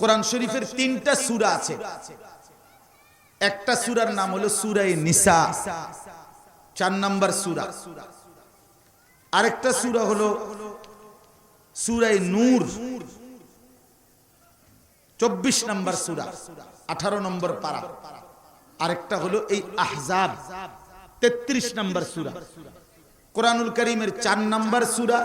কোরআন শরীফের তিনটা সূরা আছে। একটা সুরার নাম হলো সুরাই নিসা। চার নাম্বার সূরা। আরেকটা সূরা হলো সুরাই নূর। চব্বিশ নম্বর সূরা, আঠারো নম্বর পারা। আরেকটা হলো এই আহজাব। তেত্রিশ নম্বর সূরা। কোরআনুল করিমের চার নম্বর সূরা,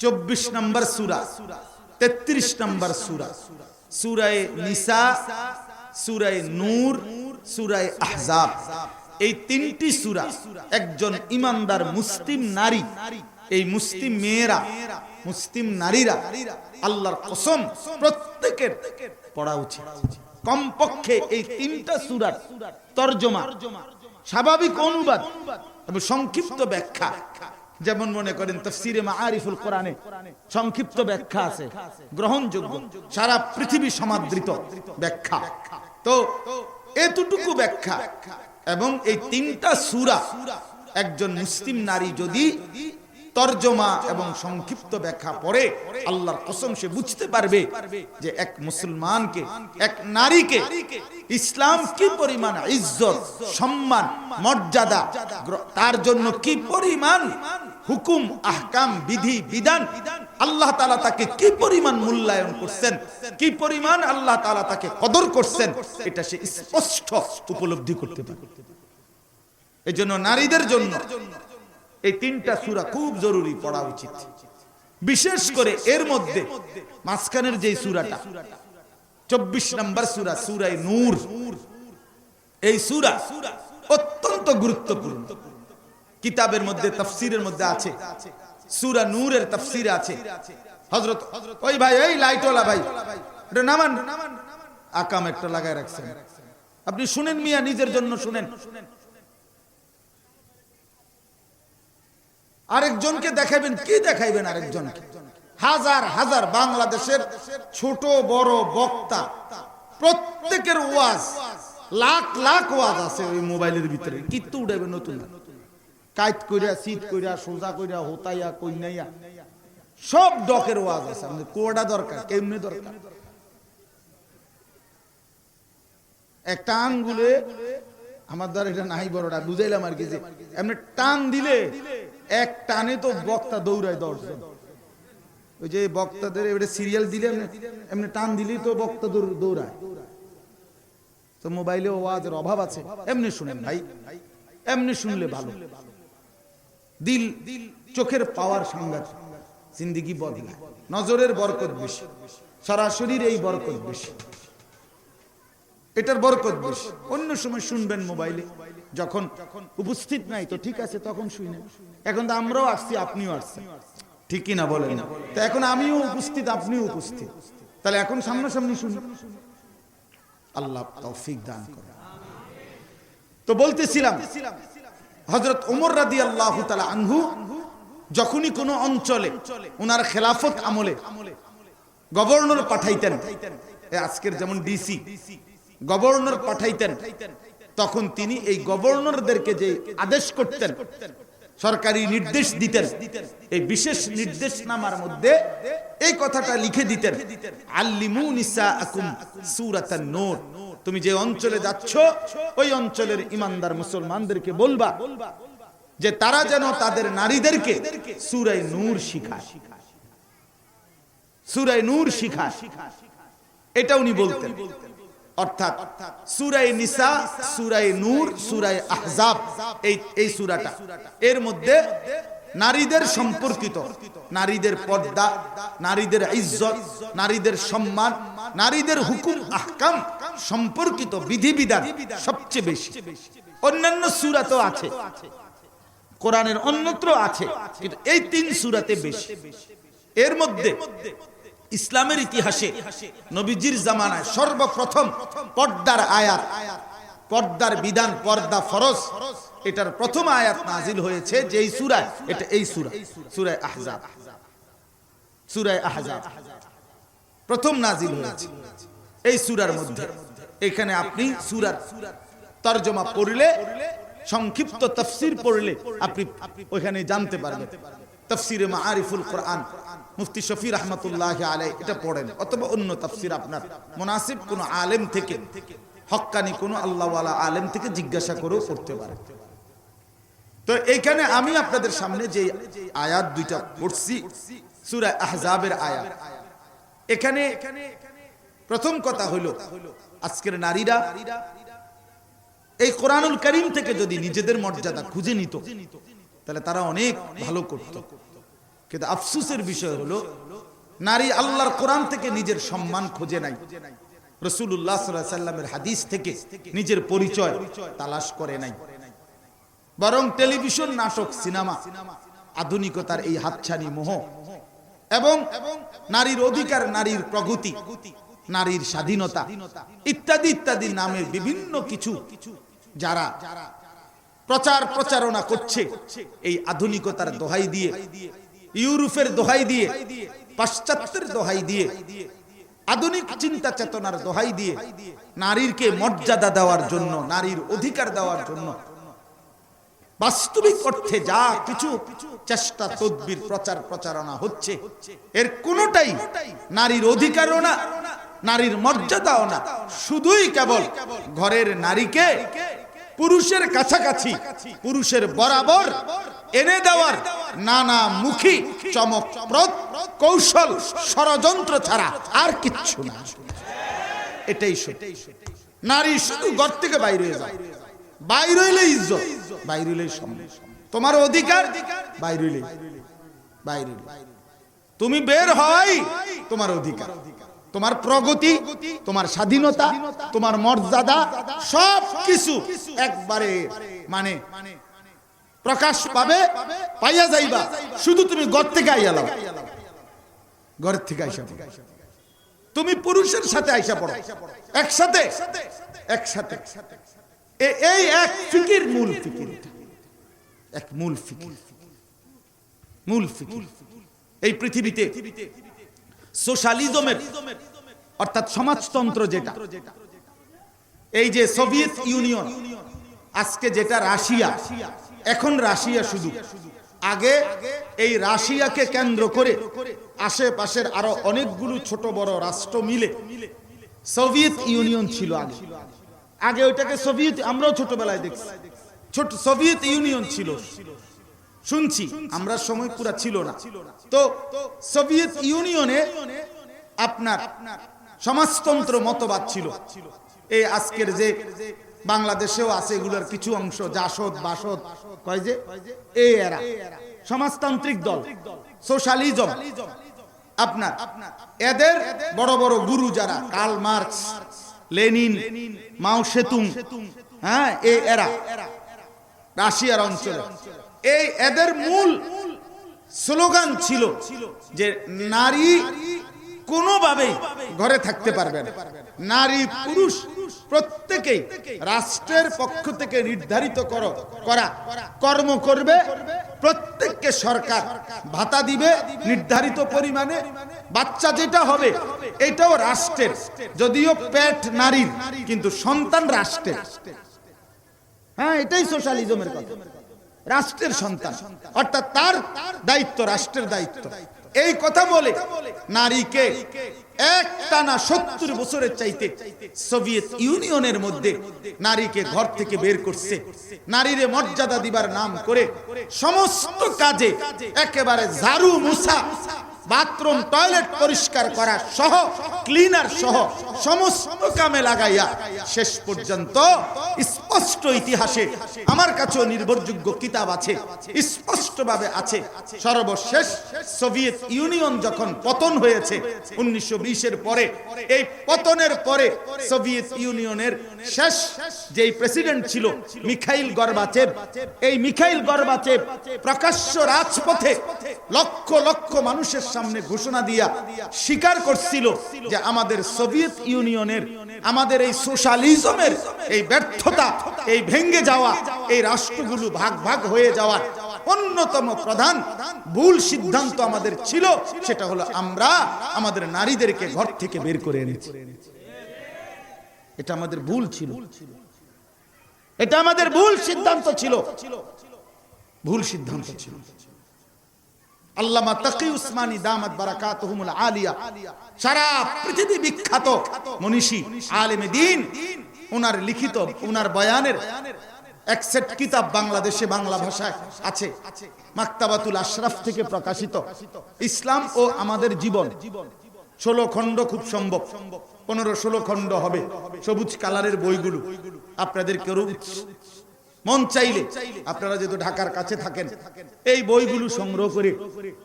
চব্বিশ নম্বর সূরা। তেত্রিশ নম্বর সূরা। সূরায়ে নিসা, সূরায়ে নূর, সূরায়ে আহজাব। এই তিনটি সূরা একজন ইমানদার মুসলিম নারী, এই মুসলিম মেয়েরা, মুসলিম নারীরা আল্লাহর কসম প্রত্যেকের পড়া উচিত। কমপক্ষে এই তিনটা সুরার তর্জমা, স্বাভাবিক অনুবাদ এবং সংক্ষিপ্ত ব্যাখ্যা যেমন মনে করেন তফসিরে মাআরিফুল কোরআনে সংক্ষিপ্ত ব্যাখ্যা আছে, গ্রহণযোগ্য, সারা পৃথিবী সমাদৃত ব্যাখ্যা। তো এতটুকু ব্যাখ্যা এবং এই তিনটা সুরা একজন মুসলিম নারী যদি তর্জমা এবং সংক্ষিপ্ত ব্যাখ্যা পড়ে আল্লাহর কসম সে বুঝতে পারবে যে এক মুসলমানকে, এক নারীকে ইসলাম কি পরিমাণ ইজ্জত, সম্মান, মর্যাদা তার জন্য কি পরিমাণ হুকুম, আহকাম, বিধি, বিধান? আল্লাহ তালা তাকে কি পরিমাণ মূল্যায়ন করছেন? কি পরিমাণ আল্লাহ তালা তাকে কদর করছেন? এটা সে স্পষ্ট উপলব্ধি করতে পারে। এই জন্য নারীদের জন্য এই তিনটা সূরা খুব জরুরি পড়া উচিত। বিশেষ করে এর মধ্যে, মাঝখানের যে সূরাটা, চব্বিশ নম্বর সূরা সূরায় নূর। এই সূরা অত্যন্ত গুরুত্বপূর্ণ। কিতাবের মধ্যে, তফসিরের মধ্যে আছে। সুরা নূরের তফসির আছে। হজরত ওই ভাই, এই লাইটওয়ালা ভাই নামান। আকাম একটা লাগায় রাখছেন। আপনি শুনেন মিয়া, নিজের জন্য শুনেন। আরেকজনকে দেখাবেন কি দেখাইবেন আরেকজনকে? হাজার হাজার বাংলাদেশের ছোট, বড় বক্তা। প্রত্যেকের ওয়াজ, লাখ লাখ ওয়াজ আছে ওই মোবাইলের ভিতরে। কিত্তু উঠাইবে নতুন। কাইত কইরা শীত কইরা, সোজা কইরা, হোতাইয়া, কইনাইয়া। সব ডকের ওয়াজ আছে। আমাদের কোডা দরকার, কেমনে দরকার? একটা আঙ্গুলে, আমার দ্বারা এটা নাই বড়টা, বুঝাইলাম আর কি যে, এমনি টান দিলে এক টানে তো বক্তা দৌড়ায় দশজন। ওই যে বক্তাদের এবারে সিরিয়াল দিলে এমনি- টান দিলেই তো বক্তা দৌড়ায়। তো মোবাইলে ওয়াজের অভাব আছে। এমনি শুনেন ভাই। এমনি শুনলে ভালো। দিল চোখের পাওয়ার সাংঘাত জিন্দিগি বদলায়। নজরের বরকত বেশি। সরাসরির এই বরকত বেশি। এটার বরকত বেশি অন্য সময় শুনবেন মোবাইলে। যখন উপস্থিত নাই, তো ঠিক আছে, তখন শুনেন এখন তো আমরাও আসছি, আপনিও আসছেন। ঠিকই না বলেন? তো এখন আমিও উপস্থিত, আপনিও উপস্থিত। তাহলে এখন সামনাসামনি শুনি। আল্লাহ তৌফিক দান করে তো বলতেছিলাম হজরত ওমর রাদি আল্লাহ আনহু যখনই কোনো অঞ্চলে ওনার খেলাফত আমলে গভর্নর পাঠাইতেন আজকের যেমন ডিসি গভর্নর পাঠাইতেন, তখন তিনি এই গভর্নরদেরকে যে আদেশ করতেন, সরকারি নির্দেশ দিতেন, এই বিশেষ নির্দেশনামার মধ্যে এই কথাটা লিখে দিতেন নূর। তুমি যে অঞ্চলে যাচ্ছ, ওই অঞ্চলের ইমানদার মুসলমানদেরকে বলবা যে তারা যেন তাদের নারীদেরকে সুরাই নূর শিখায়। সুরাই নূর শিখায়। এটা উনি বলতেন। অর্থাৎ সুরাই নিসা, সুরাই নূর, সুরাই আহজাব, এই এই সুরাটা। এর মধ্যে নারীদের সম্পর্কিত, নারীদের পর্দা, নারীদের ইজ্জত, নারীদের সম্মান, নারীদের হুকুম, আহকাম সম্পর্কিত বিধিবিধান সবচেয়ে বেশি। অন্যান্য সুরা তো আছে। কোরআনের অন্যত্র আছে, কিন্তু এই তিন সুরাতে বেশি। এর মধ্যে ইসলামের ইতিহাসে নবীজির জামানায় সর্বপ্রথম পর্দার আয়াত, পর্দার বিধান, পর্দা ফরজ, এটার প্রথম আয়াত নাজিল হয়েছে যেই সূরায়? এটা এই সূরা সূরায় আহজাব সূরায় আহজাব। প্রথম নাজিল হয়েছে এই সূরার মধ্যে। এখানে আপনি সূরার তরজমা পড়লে, সংক্ষিপ্ত তফসির পড়লে আপনি ওইখানে জানতে পারবেন। তফসিরে মারিফুল কোরআন। মুফতি শফি রহমতুল্লাহ আলাই এটা পড়েন। অথবা অন্য তফসির আপনার। মুনাসিব কোন আলেম থেকে, হক্কানি কোন আল্লাহওয়ালা আলেম থেকে জিজ্ঞাসা করেও পড়তে পারে। তো এইখানে আমি আপনাদের সামনে যে আয়াত দুইটা পড়ছি, সূরা আহজাবের আয়াত। এখানে প্রথম কথা হলো, আজকের নারীরা এই কোরআনুল করিম থেকে যদি নিজেদের মর্যাদা খুঁজে নিত তাহলে তারা অনেক ভালো করত। কিন্তু আফসুসের বিষয় হলো, নারী আল্লাহর কোরআন থেকে নিজের সম্মান খুঁজে নাই। রসুল্লাহ হাদিস থেকে নিজের পরিচয় তালাশ করে নাই। বরং টেলিভিশন, নাটক, সিনেমা আধুনিকতার এই হাতছানি মোহ এবং নারীর অধিকার, নারীর প্রগতি, নারীর স্বাধীনতা ইত্যাদি ইত্যাদি নামে বিভিন্ন কিছু যারা প্রচার প্রচারণা করছে। এই আধুনিকতার দোহাই দিয়ে, ইউরোপের দোহাই দিয়ে, পাশ্চাত্যের দোহাই দিয়ে, আধুনিক চিন্তা চেতনার দোহাই দিয়ে নারীরকে মর্যাদা দেওয়ার জন্য, নারীর অধিকার দেওয়ার জন্য বাস্তবিক অর্থে যা কিছু চেষ্টা, তদবির, প্রচার, প্রচারণা হচ্ছে, এর কোনটাই নারীর অধিকারও না, নারীর মর্যাদাও না। শুধুই কেবল ঘরের নারীকে পুরুষের কাছাকাছি, পুরুষের বরাবর এনে দেওয়ার নানা মুখী চমকপ্রদ কৌশল, ষড়যন্ত্র ছাড়া আর কিচ্ছু না। এটাই সত্যি। নারী শুধু ঘর থেকে বাইরে যায়। বাইরে হইলে ইজ্জত, বাইরে হইলে তোমার অধিকার, বাইরে হইলে বাইরে তুমি বের হয় তোমার অধিকার। তোমার প্রগতি, তোমার স্বাধীনতা, তোমার মর্যাদা, সব কিছু একবারে মানে প্রকাশ পাবে, পাইয়া যাইবা। শুধু তুমি গর থেকে আইয়া লাও। ঘরের থেকে আইসা তুমি পুরুষের সাথে আইসা পড়ো। একসাথে? একসাথে। এই এক ফিকির মূল ফিকির এক মূল ফিকির। মূল ফিকির। এই পৃথিবীতে সোশ্যালিজমের, অর্থাৎ সমাজতন্ত্র যেটা। এই যে সোভিয়েত ইউনিয়ন, আজকে যেটা রাশিয়া, এখন রাশিয়া শুধু। আগে এই রাশিয়াকে কেন্দ্র করে আশেপাশের আরও অনেকগুলো ছোট বড় রাষ্ট্র মিলে সোভিয়েত ইউনিয়ন ছিল আগে। আগে ওইটাকে সোভিয়েত, আমরাও ছোটবেলায় দেখছি। ছোট সোভিয়েত ইউনিয়ন ছিল। শুনছি, আমরা সময় পুরা ছিল না। তো সোভিয়েত ইউনিয়নে আপনার সমাজতন্ত্র মতবাদ ছিল। এই আজকের যে বাংলাদেশেও আছে এগুলোর কিছু অংশ, জাসদ, বাসদ, কয় যে? এই এরা। সমাজতান্ত্রিক দল, সোশ্যালিজম। আপনার এদের বড় বড় গুরু যারা, Karl Marx, Lenin, Mao Tsetung হ্যাঁ এই এরা। রাশিয়ার অঞ্চলে। এই এদের মূল স্লোগান ছিল যে নারী কোনোভাবেই ঘরে থাকতে পারবে না। নারী পুরুষ প্রত্যেকেই রাষ্ট্রের পক্ষ থেকে নির্ধারিত করো, করা, কর্ম করবে, প্রত্যেককে সরকার ভাতা দিবে, নির্ধারিত পরিমাণে। বাচ্চা যেটা হবে, এটাও রাষ্ট্রের। যদিও পেট নারীর, কিন্তু সন্তান রাষ্ট্রের। হ্যাঁ এটাই সোশ্যালিজমের কথা। রাষ্ট্রের সন্তান। অর্থাৎ তার দায়িত্ব রাষ্ট্রের দায়িত্ব। এই কথা বলে নারীকে এক টানা সত্তর বছরের চাইতে সোভিয়েত ইউনিয়নের মধ্যে নারীকে ঘর থেকে বের করছে। নারীরে মর্যাদা দিবার নাম করে সমস্ত কাজে একেবারে ঝাড়ু মুসা বাথরুম টয়লেট পরিষ্কার করা সহ ক্লিনার সহ সমস্ত কামে লাগাইয়া শেষ পর্যন্ত স্পষ্ট ইতিহাসে আমার কাছেও নির্ভরযোগ্য কিতাব আছে, স্পষ্টভাবে আছে। সর্বশেষ সোভিয়েত ইউনিয়ন যখন পতন হয়েছে, উনিশশো বিশের পরে, এই পতনের পরে সোভিয়েত ইউনিয়নের শেষ যেই প্রেসিডেন্ট ছিল মিখাইল গর্বাচেভ, এই মিখাইল গর্বাচেভ প্রকাশ্য রাজপথে লক্ষ লক্ষ মানুষের সামনে ঘোষণা দিয়া স্বীকার করছিল যে আমাদের সোভিয়েত ইউনিয়নের, আমাদের এই সোশ্যালিজমের এই ব্যর্থতা এই ভেঙ্গে যাওয়া এই রাষ্ট্রগুলো ভাগ ভাগ হয়ে যাওয়ার অন্যতম প্রধান ভুল সিদ্ধান্ত আমাদের ছিল, সেটা হলো আমরা আমাদের নারীদেরকে ঘর থেকে বের করে এনেছি। এটা আমাদের ভুল ছিল। এটা আমাদের ভুল সিদ্ধান্ত ছিল। ভুল সিদ্ধান্ত ছিল। আল্লামা তাকি উসমানী দামাত বারাকাতুহুমুল আলিয়া, সারা পৃথিবী বিখ্যাত মনীষী, আলেমে দিন ওনার লিখিত ওনার বয়ানের এক সেট কিতাব বাংলাদেশে বাংলা ভাষায় আছে, মাক্তাবাতুল আশরাফ থেকে প্রকাশিত। ইসলাম ও আমাদের জীবন, ষোলো খণ্ড খুব সম্ভব, পনেরো ষোলো খণ্ড হবে, সবুজ কালারের বইগুলো। আপনাদের কেউ মন চাইলে আপনারা যেহেতু ঢাকার কাছে থাকেন, এই বইগুলো সংগ্রহ করে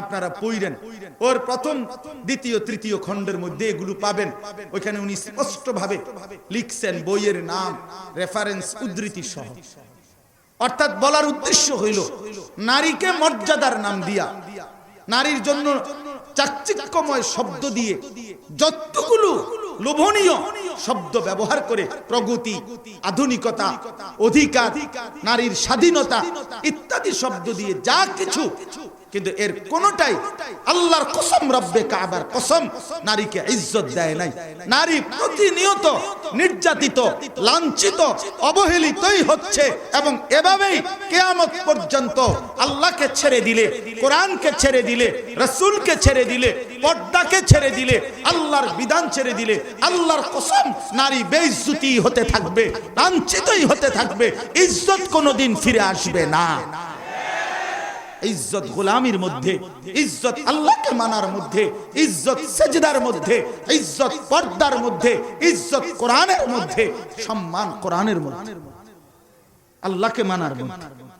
আপনারা পড়েন ওর প্রথম, দ্বিতীয়, তৃতীয় খণ্ডের মধ্যে এগুলো পাবেন। ওইখানে উনি স্পষ্ট ভাবে লিখছেন বইয়ের নাম রেফারেন্স উদ্ধৃতি সহ। অর্থাৎ বলার উদ্দেশ্য হইল, নারীকে মর্যাদার নাম দিয়া, নারীর জন্য চাকচিক্যময় শব্দ দিয়ে যতগুলো লোভনীয় শব্দ ব্যবহার করে প্রগতি আধুনিকতা অধিকার নারীর স্বাধীনতা ইত্যাদি শব্দ দিয়ে যা কিছু কিন্তু এর কোনটাই আল্লাহর কসম, রব্বে কাবার কসম, নারীকে ইজ্জত দেয় নাই। নারী প্রতিনিয়ত নির্যাতিত, লাঞ্ছিত, অবহেলিতই হচ্ছে এবং এভাবেই কেয়ামত পর্যন্ত আল্লাহকে ছেড়ে দিলে, কোরআনকে ছেড়ে দিলে, রসুলকে ছেড়ে দিলে, পর্দাকে ছেড়ে দিলে, আল্লাহর বিধান ছেড়ে দিলে, আল্লাহর কসম নারী বেইজ্জতি হতে থাকবে, লাঞ্ছিতই হতে থাকবে, ইজ্জত কোনোদিন ফিরে আসবে না। ইজ্জত গোলামির মধ্যে, ইজ্জত আল্লাহকে মানার মধ্যে, ইজ্জত সেজদার মধ্যে, ইজ্জত পর্দার মধ্যে, ইজ্জত কোরআনের মধ্যে, সম্মান কোরআনের মধ্যে। আল্লাহকে মানার মধ্যে।